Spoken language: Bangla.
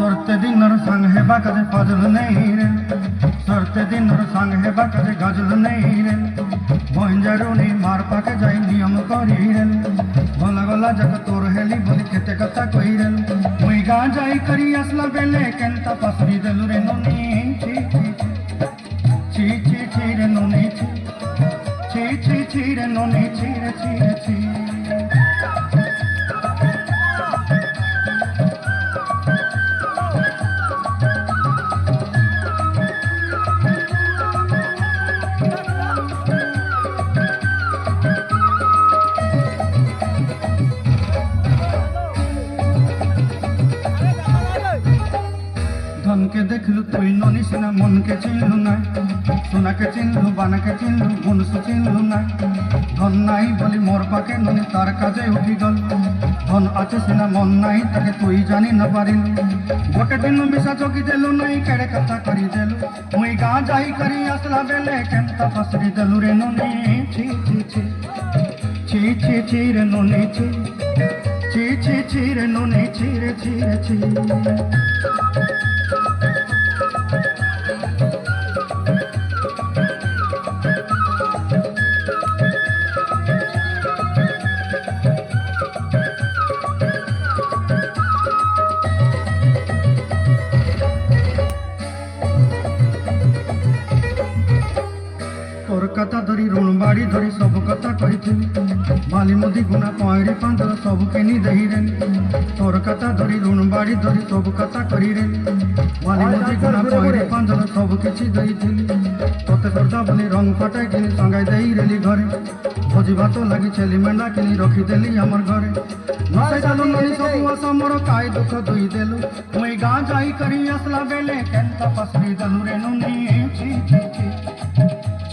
ਸੁਰਤ ਦੀ ਨਰ ਸੰਗ ਹੈ ਬਾ ਕਦੇ ਫਜ਼ਲ ਨਹੀਂ ਰੇ ਸੁਰਤ ਦੀ ਨਰ ਸੰਗ ਹੈ ਬਾ ਕਦੇ ਗਜ਼ਲ ਨਹੀਂ ਰੇ ভঞ্জারুনি মার পাকে যাই নিয়ম করিলেন গলা গলা যাক তোর হেলি বলি খেতে কথা কইরেন মুই গা যাই করি আসলা বেলে কেনতা পাসরি দেলু রে ননি। ছি ছি ছি রে ননি, ছি। ছি ছি রে ননি, ছি রে ছি রে, ছি দেখলু তুই ননিস না, মনকে চিনলু না। সোনাকে চিনলু, বানাকে চিনলু মনুষ্য চিনলু না। ধন নাই বলি মোর পাকে, ননি তার কাজে উঠি গল। ধন আছে সিনা মন নাই তাকে তুই জানি না পারিলু। গোটে দিন মিশা চকি দেলু নাই কেড়ে কথা করি দেলু। মুই গা যাই করি, আসলা বেলে কেনতা ফসরি দেলু রে ননি। ছি ছি ছি। ছি ছি ছি রে ননি, ছি। ছি ছি ছি রে ননি, ছি রে ছি রে, ছি। ଶାଢ଼ୀ ଧରି ସବୁ କଥା କହିଥିଲି ମାଲି ମୁଦି ଗୁଣା ପହଁରି ପାନ୍ଧର ସବୁ କିଣି ଦେଇରେନି ତୋର କଥା ଧରି ଋଣ ବାଡ଼ି ଧରି ସବୁ କଥା କରିରେନି ମାଲି ମୁଦି ଗୁଣା ପହଁରି ପାନ୍ଧର ସବୁ କିଛି ଦେଇଥିଲି ତତେ ସର୍ଦ୍ଦା ବୋଲି ରଙ୍ଗ ଫଟାଇ କିଣି ସଙ୍ଗାଇ ଦେଇରେଲି ଘରେ ଭୋଜି ଭାତ ଲାଗି ଛେଲି ମେଣ୍ଢା କିଣି ରଖିଦେଲି ଆମର ଘରେ ନସାଇଦେଲୁ ନଣି ସବୁ ଆଶା ମୋର କାଇ ଦୁଃଖ ଦୁଇଦେଲୁ ମୁଇଁ ଗାଁ ଯାଇ କରି ଆସିଲା ବେଲେ କେନ୍ତା ପସରି ଦେଲୁ ରେ ନୁନି